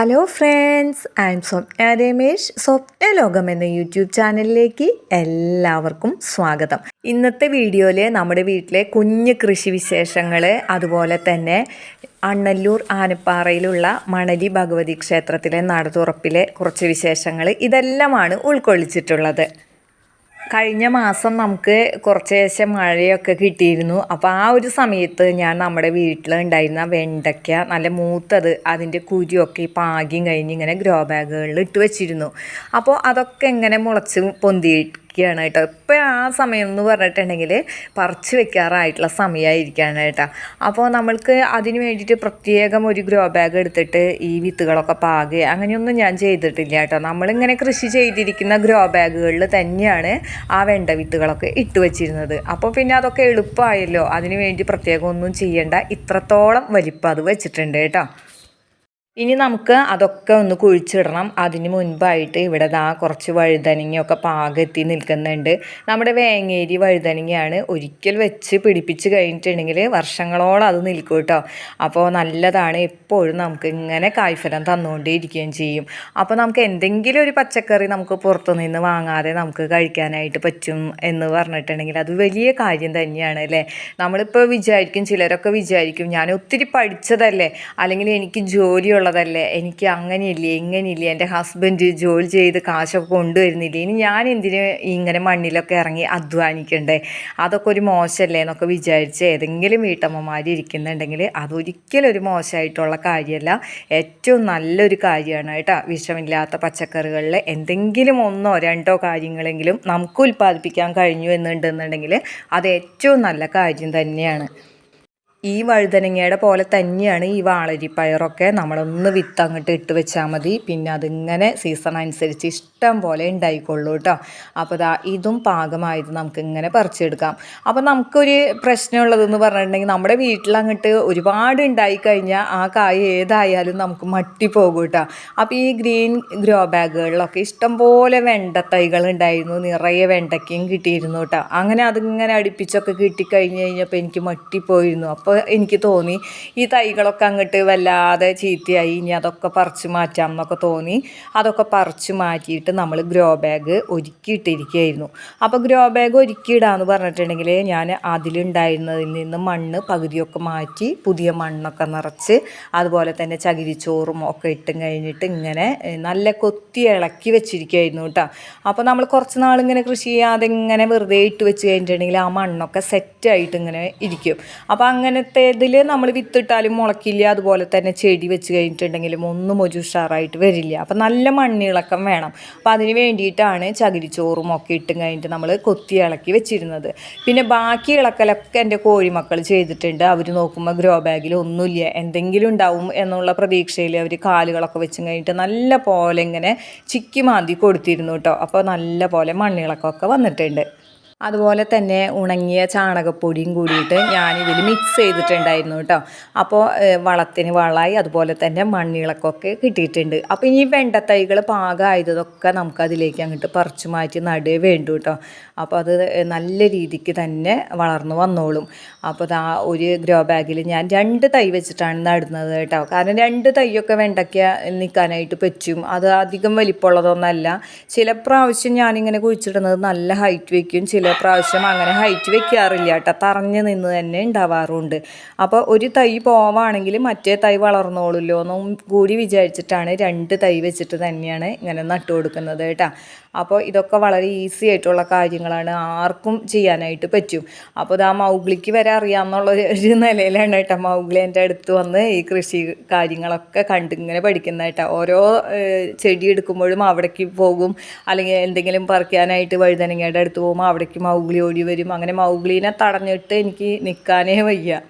Hello friends I am Swapna Ramesh Swapna Lokam എന്ന YouTube ചാനലിലേക്ക് എല്ലാവർക്കും സ്വാഗതം. ഇന്നത്തെ വീഡിയോയിൽ നമ്മുടെ വീട്ടിലെ കുഞ്ഞ് കൃഷി വിശേഷങ്ങൾ അതുപോലെ തന്നെ അണ്ണല്ലൂർ ആനപ്പാറയിലുള്ള മണലി ഭഗവതി ക്ഷേത്രത്തിലെ നടതുറപ്പിലെ കുറച്ച് വിശേഷങ്ങൾ ഇതെല്ലാമാണ് ഉൾക്കൊള്ളിച്ചിട്ടുള്ളത്. കഴിഞ്ഞ മാസം നമുക്ക് കുറച്ച് ശേഷം മഴയൊക്കെ കിട്ടിയിരുന്നു. അപ്പോൾ ആ ഒരു സമയത്ത് ഞാൻ നമ്മുടെ വീട്ടിലുണ്ടായിരുന്ന വെണ്ടയ്ക്ക നല്ല മൂത്തത് അതിന്റെ കുരിയൊക്കെ ഈ പാകിയും കഴിഞ്ഞ് ഇങ്ങനെ ഗ്രോ ബാഗുകളിൽ ഇട്ട് വെച്ചിരുന്നു. അപ്പോൾ അതൊക്കെ എങ്ങനെ മുളച്ച് പൊന്തിയിട്ട് ഇരിക്കുകയാണ് കേട്ടോ. ഇപ്പോൾ ആ സമയം എന്ന് പറഞ്ഞിട്ടുണ്ടെങ്കിൽ പറിച്ച് വെക്കാറായിട്ടുള്ള സമയമായിരിക്കുകയാണ് കേട്ടോ. അപ്പോൾ നമ്മൾക്ക് അതിന് വേണ്ടിയിട്ട് പ്രത്യേകം ഒരു ഗ്രോ ബാഗ് എടുത്തിട്ട് ഈ വിത്തുകളൊക്കെ പാകുക അങ്ങനെയൊന്നും ഞാൻ ചെയ്തിട്ടില്ല കേട്ടോ. നമ്മളിങ്ങനെ കൃഷി ചെയ്തിരിക്കുന്ന ഗ്രോ ബാഗുകളിൽ തന്നെയാണ് ആ വെണ്ട വിത്തുകളൊക്കെ ഇട്ട് വെച്ചിരുന്നത്. അപ്പോൾ പിന്നെ അതൊക്കെ എളുപ്പമായല്ലോ. അതിന് വേണ്ടി പ്രത്യേകം ഒന്നും ചെയ്യേണ്ട. ഇത്രത്തോളം വലിപ്പം അത് വെച്ചിട്ടുണ്ട് കേട്ടോ. ഇനി നമുക്ക് അതൊക്കെ ഒന്ന് കുഴിച്ചിടണം. അതിന് മുൻപായിട്ട് ഇവിടെ ദാ കുറച്ച് വഴുതനങ്ങയൊക്കെ പാകത്തി നിൽക്കുന്നുണ്ട്. നമ്മുടെ വേങ്ങേരി വഴുതനങ്ങയാണ് ഒരിക്കൽ വെച്ച് പിടിപ്പിച്ച് കഴിഞ്ഞിട്ടുണ്ടെങ്കിൽ വർഷങ്ങളോളം അത് നിൽക്കും കേട്ടോ. അപ്പോൾ നല്ലതാണ് എപ്പോഴും നമുക്ക് ഇങ്ങനെ കായ്ഫലം തന്നുകൊണ്ടേ തന്നുകൊണ്ടേയിരിക്കുകയും ചെയ്യും. അപ്പോൾ നമുക്ക് എന്തെങ്കിലും ഒരു പച്ചക്കറി നമുക്ക് പുറത്തുനിന്ന് വാങ്ങാതെ നമുക്ക് കഴിക്കാനായിട്ട് പറ്റും എന്ന് പറഞ്ഞിട്ടുണ്ടെങ്കിൽ അത് വലിയ കാര്യം തന്നെയാണ് അല്ലേ? നമ്മളിപ്പോൾ വിചാരിക്കും ചിലരൊക്കെ വിചാരിക്കും ഞാൻ ഒത്തിരി പഠിച്ചതല്ലേ? അല്ലെങ്കിൽ എനിക്ക് ജോലിയുള്ള ഉള്ളതല്ലേ? എനിക്ക് അങ്ങനെയില്ലേ ഇങ്ങനെയില്ലേ? എന്റെ ഹസ്ബൻഡ് ജോലി ചെയ്ത് കാശൊക്കെ കൊണ്ടുവരുന്നില്ലേ? ഇനി ഞാൻ എന്തിന് ഇങ്ങനെ മണ്ണിലൊക്കെ ഇറങ്ങി അധ്വാനിക്കണ്ടേ? അതൊക്കെ ഒരു മോശമല്ലേ എന്നൊക്കെ വിചാരിച്ച് ഏതെങ്കിലും വീട്ടമ്മമാർ ഇരിക്കുന്നുണ്ടെങ്കിൽ അതൊരിക്കലും ഒരു മോശമായിട്ടുള്ള കാര്യമല്ല. ഏറ്റവും നല്ലൊരു കാര്യമാണ് കേട്ടോ. വിഷമില്ലാത്ത പച്ചക്കറികളിൽ എന്തെങ്കിലും ഒന്നോ രണ്ടോ കാര്യങ്ങളെങ്കിലും നമുക്ക് ഉൽപ്പാദിപ്പിക്കാൻ കഴിഞ്ഞു എന്നുണ്ടെന്നുണ്ടെങ്കിൽ അത് ഏറ്റവും നല്ല കാര്യം തന്നെയാണ്. ഈ വഴുതനങ്ങയുടെ പോലെ തന്നെയാണ് ഈ വാളരിപ്പയറൊക്കെ നമ്മളൊന്ന് വിത്ത് അങ്ങോട്ട് ഇട്ട് വെച്ചാൽ മതി. പിന്നെ അതിങ്ങനെ സീസൺ അനുസരിച്ച് ഇഷ്ടം പോലെ ഉണ്ടായിക്കൊള്ളൂ കേട്ടോ അപ്പോൾ ദാ ഇതും പാകമായത് നമുക്ക് ഇങ്ങനെ പറിച്ചെടുക്കാം. അപ്പോൾ നമുക്കൊരു പ്രശ്നമുള്ളതെന്ന് പറഞ്ഞിട്ടുണ്ടെങ്കിൽ നമ്മുടെ വീട്ടിൽ അങ്ങോട്ട് ഒരുപാട് ഉണ്ടായി കഴിഞ്ഞാൽ ആ കായ ഏതായാലും നമുക്ക് മട്ടിപ്പോകും കേട്ടോ അപ്പോൾ ഈ ഗ്രീൻ ഗ്രോ ബാഗുകളിലൊക്കെ ഇഷ്ടം പോലെ വെണ്ടത്തൈകൾ ഉണ്ടായിരുന്നു. നിറയെ വെണ്ടയ്ക്കയും കിട്ടിയിരുന്നു കേട്ടോ അങ്ങനെ അതിങ്ങനെ അടുപ്പിച്ചൊക്കെ കിട്ടിക്കഴിഞ്ഞ് കഴിഞ്ഞപ്പോൾ എനിക്ക് മട്ടിപ്പോയിരുന്നു. അപ്പോൾ അപ്പോൾ എനിക്ക് തോന്നി ഈ തൈകളൊക്കെ അങ്ങോട്ട് വല്ലാതെ ചീത്തയായി ഇനി അതൊക്കെ പറിച്ചു മാറ്റാം എന്നൊക്കെ തോന്നി. അതൊക്കെ പറിച്ചു മാറ്റിയിട്ട് നമ്മൾ ഗ്രോ ബാഗ് ഒരുക്കിയിട്ടിരിക്കുകയായിരുന്നു. അപ്പോൾ ഗ്രോ ബാഗ് ഒരുക്കിയിടാന്ന് പറഞ്ഞിട്ടുണ്ടെങ്കിൽ ഞാൻ അതിലുണ്ടായിരുന്നതിൽ നിന്ന് മണ്ണ് പകുതിയൊക്കെ മാറ്റി പുതിയ മണ്ണൊക്കെ നിറച്ച് അതുപോലെ തന്നെ ചകിരിച്ചോറും ഒക്കെ ഇട്ടും കഴിഞ്ഞിട്ട് ഇങ്ങനെ നല്ല കൊത്തി ഇളക്കി വെച്ചിരിക്കുകയായിരുന്നു കേട്ടോ. അപ്പോൾ നമ്മൾ കുറച്ച് നാളിങ്ങനെ കൃഷി ചെയ്യാതെ ഇങ്ങനെ വെറുതെ ഇട്ട് വെച്ച് കഴിഞ്ഞിട്ടുണ്ടെങ്കിൽ ആ മണ്ണൊക്കെ സെറ്റായിട്ട് ഇങ്ങനെ ഇരിക്കും. അപ്പോൾ അങ്ങനെ അങ്ങനത്തേതിൽ നമ്മൾ വിത്തിട്ടാലും മുളക്കില്ല അതുപോലെ തന്നെ ചെടി വെച്ച് കഴിഞ്ഞിട്ടുണ്ടെങ്കിലും ഒന്നും ഒരു ഉഷാറായിട്ട് വരില്ല. അപ്പം നല്ല മണ്ണിളക്കം വേണം. അപ്പം അതിന് വേണ്ടിയിട്ടാണ് ചകിരിച്ചോറും ഒക്കെ ഇട്ടും കഴിഞ്ഞിട്ട് നമ്മൾ കൊത്തി ഇളക്കി വെച്ചിരുന്നത്. പിന്നെ ബാക്കി ഇളക്കലൊക്കെ എന്റെ കോഴിമക്കൾ ചെയ്തിട്ടുണ്ട്. അവർ നോക്കുമ്പോൾ ഗ്രോ ബാഗിൽ ഒന്നുമില്ല. എന്തെങ്കിലും ഉണ്ടാവും എന്നുള്ള പ്രതീക്ഷയിൽ അവർ കാലുകളൊക്കെ വെച്ച് കഴിഞ്ഞിട്ട് നല്ല പോലെ ഇങ്ങനെ ചിക്കി മാന്തി കൊടുത്തിരുന്നു കേട്ടോ. അപ്പോൾ നല്ല പോലെ മണ്ണിളക്കമൊക്കെ വന്നിട്ടുണ്ട്. അതുപോലെ തന്നെ ഉണങ്ങിയ ചാണകപ്പൊടിയും കൂടിയിട്ട് ഞാനിതിൽ മിക്സ് ചെയ്തിട്ടുണ്ടായിരുന്നു കേട്ടോ. അപ്പോൾ വളത്തിന് വളമായി അതുപോലെ തന്നെ മണ്ണിളക്കൊക്കെ കിട്ടിയിട്ടുണ്ട്. അപ്പോൾ ഈ വെണ്ടത്തൈകൾ പാകമായതൊക്കെ നമുക്കതിലേക്ക് അങ്ങോട്ട് പറിച്ചു മാറ്റി നടുവേ വേണ്ടു കേട്ടോ. അപ്പോൾ അത് നല്ല രീതിക്ക് തന്നെ വളർന്നു വന്നോളും. അപ്പോൾ ആ ഒരു ഗ്രോ ബാഗിൽ ഞാൻ രണ്ട് തൈ വെച്ചിട്ടാണ് നടുന്നത് കേട്ടോ. കാരണം രണ്ട് തൈയൊക്കെ വെണ്ടയ്ക്ക നിൽക്കാനായിട്ട് പറ്റും. അത് അധികം വലിപ്പമുള്ളതൊന്നല്ല. ചില പ്രാവശ്യം ഞാനിങ്ങനെ കുഴിച്ചിടുന്നത് നല്ല ഹൈറ്റ് വയ്ക്കും. ചില പ്രാവശ്യം അങ്ങനെ ഹൈറ്റ് വെക്കാറില്ല കേട്ടോ. തറഞ്ഞ് നിന്ന് തന്നെ ഉണ്ടാവാറുണ്ട്. അപ്പോൾ ഒരു തൈ പോവാണെങ്കിൽ മറ്റേ തൈ വളർന്നോളുമല്ലോ എന്നും കൂടി വിചാരിച്ചിട്ടാണ് രണ്ട് തൈ വെച്ചിട്ട് തന്നെയാണ് ഇങ്ങനെ നട്ടു കൊടുക്കുന്നത് കേട്ടോ. അപ്പോൾ ഇതൊക്കെ വളരെ ഈസി ആയിട്ടുള്ള കാര്യങ്ങളാണ് ആർക്കും ചെയ്യാനായിട്ട് പറ്റും. അപ്പോൾ ഇത് ആ മൗഗ്ലിക്ക് വരെ അറിയാമെന്നുള്ള ഒരു നിലയിലാണ് കേട്ടോ മൗഗ്ലി എന്റെ അടുത്ത് വന്ന് ഈ കൃഷി കാര്യങ്ങളൊക്കെ കണ്ടിങ്ങനെ പഠിക്കുന്ന കേട്ടോ. ഓരോ ചെടി എടുക്കുമ്പോഴും അവിടേക്ക് പോകും. അല്ലെങ്കിൽ എന്തെങ്കിലും പറിക്കാനായിട്ട് വഴുതനങ്ങയുടെ അടുത്ത് പോകുമ്പോൾ അവിടേക്ക് മൗഗ്ലി ഓടി വരും. അങ്ങനെ മൗഗ്ലീനെ തടഞ്ഞിട്ട് എനിക്ക് നിൽക്കാനേ വയ്യ.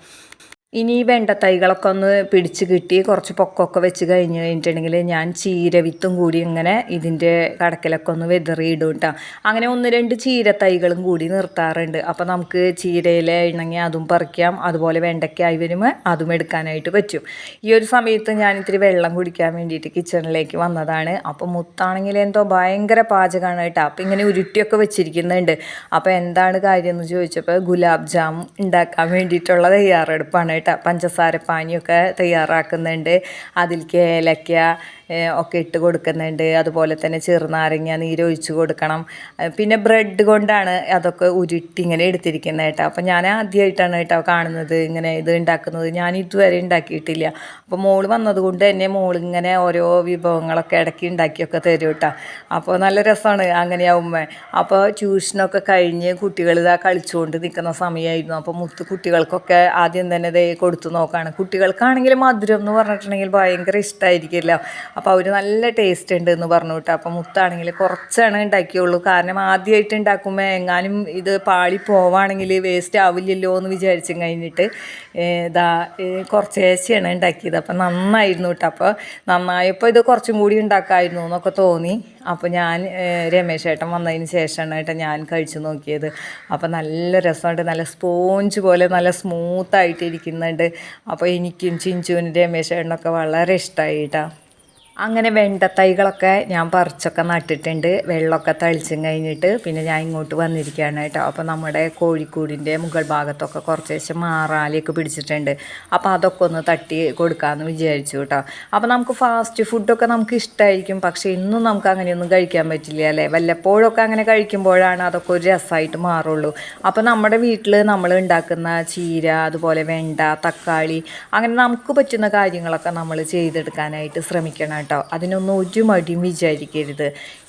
ഇനി ഈ വെണ്ടത്തൈകളൊക്കെ ഒന്ന് പിടിച്ച് കിട്ടി കുറച്ച് പൊക്കമൊക്കെ വെച്ച് കഴിഞ്ഞ് കഴിഞ്ഞിട്ടുണ്ടെങ്കിൽ ഞാൻ ചീര വിത്തും കൂടി ഇങ്ങനെ ഇതിന്റെ കടക്കിലൊക്കെ ഒന്ന് വെതറിയിടും കേട്ടോ അങ്ങനെ ഒന്ന് രണ്ട് ചീര തൈകളും കൂടി നിർത്താറുണ്ട്. അപ്പോൾ നമുക്ക് ചീരയിലെ ഇണങ്ങി അതും പറിക്കാം. അതുപോലെ വെണ്ടയ്ക്കായി വരുമ്പോൾ അതും എടുക്കാനായിട്ട് പറ്റും. ഈ ഒരു സമയത്ത് ഞാൻ ഇത്തിരി വെള്ളം കുടിക്കാൻ വേണ്ടിയിട്ട് കിച്ചണിലേക്ക് വന്നതാണ്. അപ്പോൾ മുത്താണെങ്കിൽ എന്തോ ഭയങ്കര പാചകമാണ് കേട്ടോ അപ്പോൾ ഇങ്ങനെ ഉരുട്ടിയൊക്കെ വെച്ചിരിക്കുന്നുണ്ട്. അപ്പോൾ എന്താണ് കാര്യം എന്ന് ചോദിച്ചപ്പോൾ ഗുലാബ് ജാം ഉണ്ടാക്കാൻ വേണ്ടിയിട്ടുള്ള തയ്യാറെടുപ്പാണ് പഞ്ചസാര പാനിയൊക്കെ തയ്യാറാക്കുന്നുണ്ട്. അതിലേക്ക് ഏലക്ക ഒക്കെ ഇട്ട് കൊടുക്കുന്നുണ്ട്. അതുപോലെ തന്നെ ചെറുനാരങ്ങ നീര് ഒഴിച്ച് കൊടുക്കണം. പിന്നെ ബ്രെഡ് കൊണ്ടാണ് അതൊക്കെ ഉരുട്ടി ഇങ്ങനെ എടുത്തിരിക്കുന്നത് കേട്ടോ. അപ്പം ഞാൻ ആദ്യമായിട്ടാണ് കേട്ടോ കാണുന്നത് ഇങ്ങനെ ഇത് ഉണ്ടാക്കുന്നത്. ഞാൻ ഇതുവരെ ഉണ്ടാക്കിയിട്ടില്ല. അപ്പോൾ മോൾ വന്നതുകൊണ്ട് തന്നെ മോൾ ഇങ്ങനെ ഓരോ വിഭവങ്ങളൊക്കെ ഇടയ്ക്ക് ഉണ്ടാക്കിയൊക്കെ തരും കേട്ടോ. അപ്പോൾ നല്ല രസമാണ് അങ്ങനെയാവുമ്പോൾ അപ്പോൾ ട്യൂഷനൊക്കെ കഴിഞ്ഞ് കുട്ടികൾ ഇതാ കളിച്ചുകൊണ്ട് നിൽക്കുന്ന സമയമായിരുന്നു അപ്പോൾ മുത്ത് കുട്ടികൾക്കൊക്കെ ആദ്യം തന്നെ ദേ കൊടുത്തു നോക്കുകയാണ് കുട്ടികൾക്കാണെങ്കിൽ മധുരം എന്ന് പറഞ്ഞിട്ടുണ്ടെങ്കിൽ ഭയങ്കര ഇഷ്ടമായിരിക്കില്ല അപ്പോൾ അവർ നല്ല ടേസ്റ്റ് ഉണ്ട് എന്ന് പറഞ്ഞു കേട്ടോ. അപ്പോൾ മുത്താണെങ്കിൽ കുറച്ചാണ് ഉണ്ടാക്കിയുള്ളൂ കാരണം ആദ്യമായിട്ട് ഉണ്ടാക്കുമ്പോൾ എങ്ങാനും ഇത് പാളി പോവാണെങ്കിൽ വേസ്റ്റ് ആവില്ലല്ലോ എന്ന് വിചാരിച്ചു കഴിഞ്ഞിട്ട് ഇതാ കുറച്ച് കുറച്ചേശയാണ് ഉണ്ടാക്കിയത് അപ്പോൾ നന്നായിരുന്നു കേട്ടോ. അപ്പോൾ നന്നായപ്പോൾ ഇത് കുറച്ചും കൂടി ഉണ്ടാക്കാമായിരുന്നു എന്നൊക്കെ തോന്നി. അപ്പോൾ ഞാൻ രമേശ് ഏട്ടൻ വന്നതിന് ശേഷമാണ് കേട്ടോ ഞാൻ കഴിച്ചു നോക്കിയത്. അപ്പോൾ നല്ല രസമുണ്ട്. നല്ല സ്പോഞ്ച് പോലെ നല്ല സ്മൂത്തായിട്ട് ഇരിക്കുന്നുണ്ട് അപ്പോൾ എനിക്കും ചിഞ്ചുവിനും രമേശ് ഏട്ടനൊക്കെ വളരെ ഇഷ്ടമായി കേട്ടോ അങ്ങനെ വെണ്ട തൈകളൊക്കെ ഞാൻ പറിച്ചൊക്കെ നട്ടിട്ടുണ്ട്. വെള്ളമൊക്കെ തളിച്ചും കഴിഞ്ഞിട്ട് പിന്നെ ഞാൻ ഇങ്ങോട്ട് വന്നിരിക്കുകയാണ് കേട്ടോ. അപ്പോൾ നമ്മുടെ കോഴിക്കൂടിന്റെ മുകൾ ഭാഗത്തൊക്കെ കുറച്ച് ശേഷം മാറാലിയൊക്കെ പിടിച്ചിട്ടുണ്ട്. അപ്പോൾ അതൊക്കെ ഒന്ന് തട്ടി കൊടുക്കാമെന്ന് വിചാരിച്ചു കേട്ടോ. അപ്പോൾ നമുക്ക് ഫാസ്റ്റ് ഫുഡൊക്കെ നമുക്ക് ഇഷ്ടമായിരിക്കും പക്ഷേ ഇന്നും നമുക്ക് അങ്ങനെയൊന്നും കഴിക്കാൻ പറ്റില്ല അല്ലേ? വല്ലപ്പോഴൊക്കെ അങ്ങനെ കഴിക്കുമ്പോഴാണ് അതൊക്കെ ഒരു രസമായിട്ട് മാറുള്ളൂ. അപ്പോൾ നമ്മുടെ വീട്ടിൽ നമ്മൾ ഉണ്ടാക്കുന്ന ചീര അതുപോലെ വെണ്ട തക്കാളി അങ്ങനെ നമുക്ക് പറ്റുന്ന കാര്യങ്ങളൊക്കെ നമ്മൾ ചെയ്തെടുക്കാനായിട്ട് ശ്രമിക്കണം കേട്ടോ അതിനൊന്നും ഒരു മടിയും വിചാരിക്കരുത്.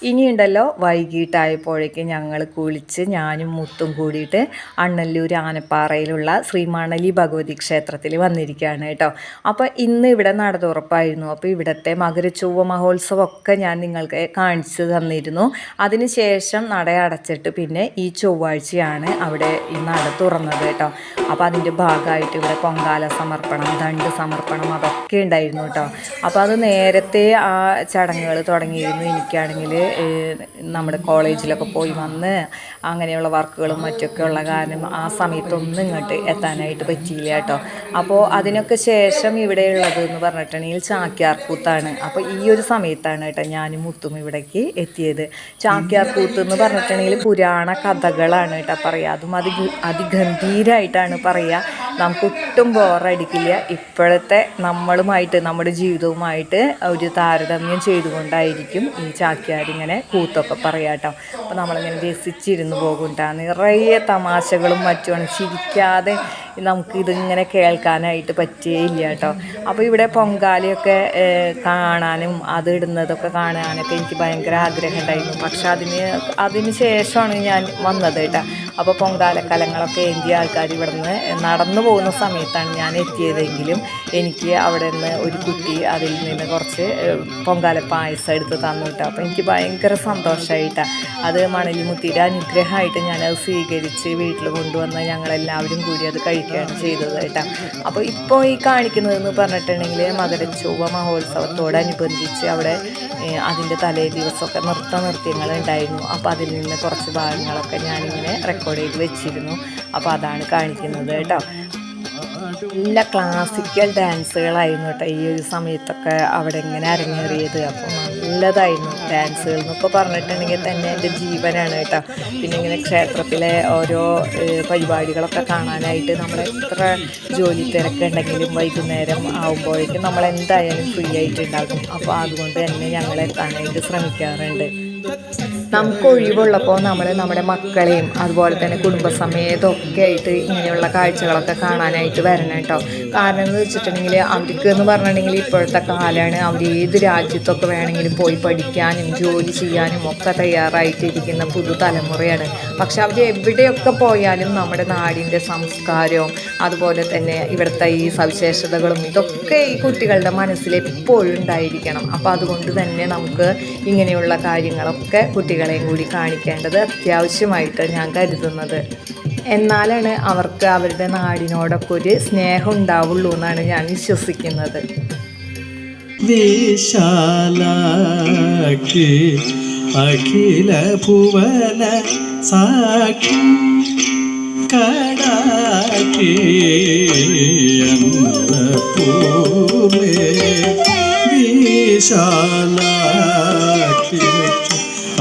ഇനിയുണ്ടല്ലോ വൈകിട്ടായപ്പോഴേക്ക് ഞങ്ങൾ കുളിച്ച് ഞാനും മുത്തും കൂടിയിട്ട് അണ്ണല്ലൂർ ആനപ്പാറയിലുള്ള ശ്രീമാണലി ഭഗവതി ക്ഷേത്രത്തിൽ വന്നിരിക്കുകയാണ് കേട്ടോ. അപ്പോൾ ഇന്ന് ഇവിടെ നടതുറപ്പായിരുന്നു അപ്പോൾ ഇവിടുത്തെ മകരച്ചൊവ്വ മഹോത്സവമൊക്കെ ഞാൻ നിങ്ങൾക്ക് കാണിച്ചു തന്നിരുന്നു. അതിനുശേഷം നട അടച്ചിട്ട് പിന്നെ ഈ ചൊവ്വാഴ്ചയാണ് അവിടെ ഈ നട തുറന്നത് കേട്ടോ. അപ്പോൾ അതിന്റെ ഭാഗമായിട്ട് ഇവിടെ പൊങ്കാല സമർപ്പണം ദണ്ട് സമർപ്പണം അതൊക്കെ ഉണ്ടായിരുന്നു കേട്ടോ. അപ്പോൾ അത് നേരത്തെ ആ ചടങ്ങുകൾ തുടങ്ങിയിരുന്നു. എനിക്കാണെങ്കിൽ നമ്മുടെ കോളേജിലൊക്കെ പോയി വന്ന് അങ്ങനെയുള്ള വർക്കുകളും മറ്റൊക്കെ ഉള്ള കാരണം ആ സമയത്തൊന്നും ഇങ്ങോട്ട് എത്താനായിട്ട് പറ്റിയില്ല കേട്ടോ. അപ്പോൾ അതിനൊക്കെ ശേഷം ഇവിടെ ഉള്ളത് എന്ന് പറഞ്ഞിട്ടുണ്ടെങ്കിൽ ചാക്യാർകൂത്താണ്. അപ്പോൾ ഈ ഒരു സമയത്താണ് കേട്ടോ ഞാനും മുത്തും ഇവിടേക്ക് എത്തിയത്. ചാക്യാർകൂത്ത് എന്ന് പറഞ്ഞിട്ടുണ്ടെങ്കിൽ പുരാണ കഥകളാണ് കേട്ടോ പറയുക. അതും അതി അതിഗംഭീരമായിട്ടാണ് പറയുക. നമുക്ക് ഒട്ടും ബോറടിക്കില്ല ഇപ്പോഴത്തെ നമ്മളുമായിട്ട് നമ്മുടെ ജീവിതവുമായിട്ട് ഒരു താരതമ്യം ചെയ്തുകൊണ്ടായിരിക്കും ഈ ചാക്യാരിങ്ങനെ കൂത്തൊക്കെ പറയാട്ടോ അപ്പോൾ നമ്മളിങ്ങനെ രസിച്ചിരുന്ന് പോകും നിറയെ തമാശകളും മറ്റുമാണ്. ചിരിക്കാതെ നമുക്ക് ഇതിങ്ങനെ കേൾക്കാനായിട്ട് പറ്റുകയില്ല കേട്ടോ. അപ്പോൾ ഇവിടെ പൊങ്കാലയൊക്കെ കാണാനും അത് ഇടുന്നതൊക്കെ കാണാനൊക്കെ എനിക്ക് ഭയങ്കര ആഗ്രഹം ഉണ്ടായിരുന്നു പക്ഷെ അതിന് അതിന് ശേഷമാണ് ഞാൻ വന്നത് കേട്ടോ. അപ്പോൾ പൊങ്കാല കലങ്ങളൊക്കെ ഏന്തിയ ആൾക്കാർ ഇവിടെ നിന്ന് നടന്നു പോകുന്ന സമയത്താണ് ഞാൻ എത്തിയതെങ്കിലും എനിക്ക് അവിടെ നിന്ന് ഒരു കുട്ടി അതിൽ നിന്ന് കുറച്ച് പൊങ്കാല പായസം എടുത്ത് തന്നു കേട്ടോ. അപ്പോൾ എനിക്ക് ഭയങ്കര സന്തോഷമായിട്ടാണ് അത് മണലിമുത്തിയുടെ അനുഗ്രഹമായിട്ട് ഞാനത് സ്വീകരിച്ച് വീട്ടിൽ കൊണ്ടുവന്ന് ഞങ്ങളെല്ലാവരും കൂടി അത് കഴിക്കുകയാണ് ചെയ്തത് കേട്ടോ. അപ്പോൾ ഇപ്പോൾ ഈ കാണിക്കുന്നതെന്ന് പറഞ്ഞിട്ടുണ്ടെങ്കിൽ മകരച്ചൊവ്വ മഹോത്സവത്തോടനുബന്ധിച്ച് അവിടെ അതിന്റെ തലേ ദിവസമൊക്കെ നൃത്ത നൃത്യങ്ങൾ ഉണ്ടായിരുന്നു അപ്പോൾ അതിൽ നിന്ന് കുറച്ച് ഭാഗങ്ങളൊക്കെ ഞാനിങ്ങനെ റെക്കോർഡ് ചെയ്ത് വെച്ചിരുന്നു. അപ്പോൾ അതാണ് കാണിക്കുന്നത് കേട്ടോ. നല്ല ക്ലാസിക്കൽ ഡാൻസുകളായിരുന്നു കേട്ടോ ഈ ഒരു സമയത്തൊക്കെ അവിടെ ഇങ്ങനെ അരങ്ങേറിയത്. അപ്പോൾ നല്ലതായിരുന്നു. ഡാൻസുകൾ എന്നൊക്കെ പറഞ്ഞിട്ടുണ്ടെങ്കിൽ തന്നെ എന്റെ ജീവനാണ് കേട്ടോ. പിന്നെ ഇങ്ങനെ ക്ഷേത്രത്തിലെ ഓരോ പരിപാടികളൊക്കെ കാണാനായിട്ട് നമ്മൾ എത്ര ജോലി തിരക്കുണ്ടെങ്കിലും വൈകുന്നേരം ആകുമ്പോഴേക്കും നമ്മൾ എന്തായാലും ഫ്രീ ആയിട്ടുണ്ടാകും അപ്പോൾ അതുകൊണ്ട് തന്നെ ഞങ്ങൾ എത്താനായിട്ട് ശ്രമിക്കാറുണ്ട്. നമുക്ക് ഒഴിവുള്ളപ്പോൾ നമ്മൾ നമ്മുടെ മക്കളെയും അതുപോലെ തന്നെ കുടുംബസമേതമൊക്കെ ആയിട്ട് ഇങ്ങനെയുള്ള കാഴ്ചകളൊക്കെ കാണാനായിട്ട് വരണം കേട്ടോ. കാരണം എന്ന് വെച്ചിട്ടുണ്ടെങ്കിൽ അവർക്ക് എന്ന് പറഞ്ഞിട്ടുണ്ടെങ്കിൽ ഇപ്പോഴത്തെ കാലമാണ് അവർ ഏത് രാജ്യത്തൊക്കെ വേണമെങ്കിലും പോയി പഠിക്കാനും ജോലി ചെയ്യാനും ഒക്കെ തയ്യാറായിട്ടിരിക്കുന്ന പുതുതലമുറയാണ് പക്ഷെ അവർ എവിടെയൊക്കെ പോയാലും നമ്മുടെ നാടിന്റെ സംസ്കാരവും അതുപോലെ തന്നെ ഇവിടുത്തെ ഈ സവിശേഷതകളും ഇതൊക്കെ ഈ കുട്ടികളുടെ മനസ്സിൽ എപ്പോഴും ഉണ്ടായിരിക്കണം. അപ്പോൾ അതുകൊണ്ട് തന്നെ നമുക്ക് ഇങ്ങനെയുള്ള കാര്യങ്ങളൊക്കെ കുട്ടികളെയും കൂടി കാണിക്കേണ്ടത് അത്യാവശ്യമായിട്ട് ഞാൻ കരുതുന്നത്. എന്നാലാണ് അവർക്ക് അവരുടെ നാടിനോടൊക്കെ ഒരു സ്നേഹം ഉണ്ടാവുള്ളൂ എന്നാണ് ഞാൻ വിശ്വസിക്കുന്നത്. അഖില ഭുവന സാക്ഷി കടാക്കി അന്നപൂർണേ വിശാലാക്ഷി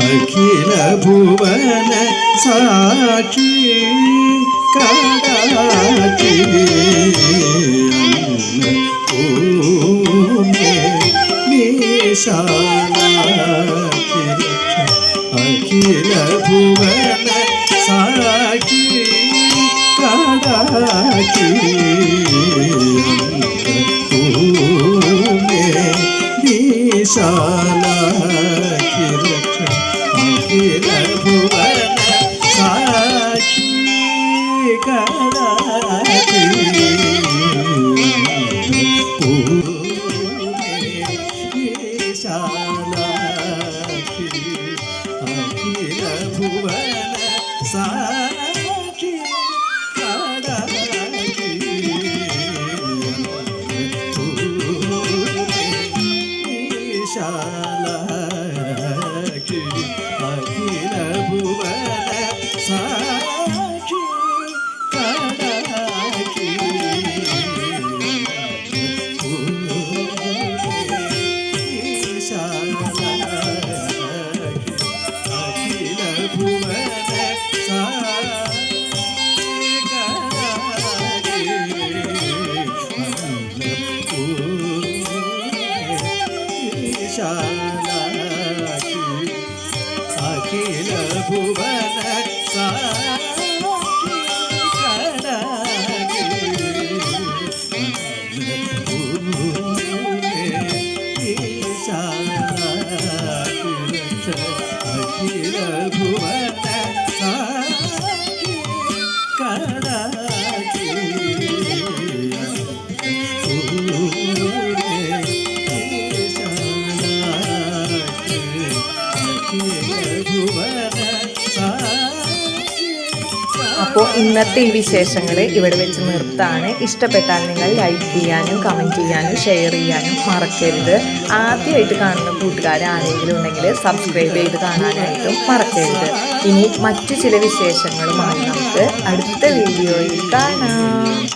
അഖില ഭുവന സാക്ഷി കടാക്ഷി അഖില ഭുവന സാക്ഷി കടാക്ഷി ഓ ശാല ಬಂದು അപ്പോൾ ഇന്നത്തെ ഈ വിശേഷങ്ങൾ ഇവിടെ വെച്ച് നിർത്താണ്. ഇഷ്ടപ്പെട്ടാൽ നിങ്ങൾ ലൈക്ക് ചെയ്യാനും കമന്റ് ചെയ്യാനും ഷെയർ ചെയ്യാനും മറക്കരുത്. ആദ്യമായിട്ട് കാണുന്ന കൂട്ടുകാരാണെങ്കിലും ഉണ്ടെങ്കിൽ സബ്സ്ക്രൈബ് ചെയ്ത് കാണാനായിട്ടും മറക്കരുത്. ഇനി മറ്റു ചില വിശേഷങ്ങളുമായി നമുക്ക് അടുത്ത വീഡിയോയിൽ കാണാം.